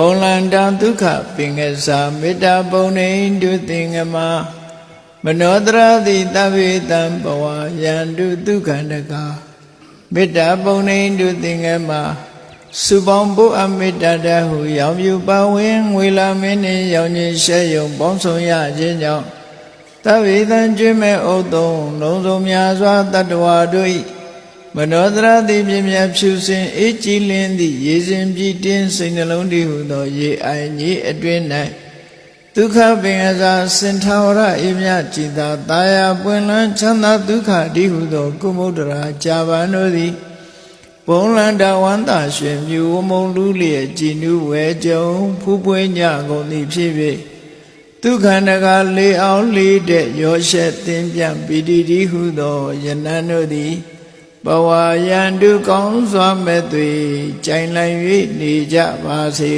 ဘုံလန္တဒုက္ခပင်ကစားမေတ္တာပုံနေတုသင်္ကမမနောတရတိတဗ္ဗေတံဘဝယန္တုဒုက္ခန္တကမေတ္တာပုံနေတုသင်္ကမစုပေါင်းဖို့အမေတ္တာတဟုရောင်ပြူပါဝင်ငွေလာမင်းနှင့်ရောင်ကြီးရှဲယုံပေါင်းဆောင်ရခြင်းကြောင့်တဗ္ဗေတံကျွေးမဲ့ဥတုံလုံးစုံများစွာတတ္တဝါတို့၏ မနောတရတိပြင်းမြတ်ဖြူစင်အေးကြည်လင်းသည့်ရေစဉ်ပြည့်တင်းစိတ်နှလုံးတည်ဟုသော ရေအိုင်ကြီးအတွင်း၌ဒုက္ခပင်အစာစင်ထာဝရအေမြจิตာတာယာပွင့်လန်းချမ်းသာဒုက္ခတည်ဟုသော ကုမုဒ္ဒရာကြာပန်တို့သည်ဘုံလန္တဝန္တာရွှင်မြူဝမုံလူလျက်ကြည်နူးဝဲကြုံဖူးပွေးညကုန်သည်ဖြစ်၍ဒုက္ခန္တကလေးအောင်လေးတဲ့ရောရှက်တင်ပြန့်ပီတိတိဟုသောယနန်တို့သည် ဘဝယန္တုကောင်းစွာမဲ့သွေကြိုင်လိုက်၍နေကြပါစေ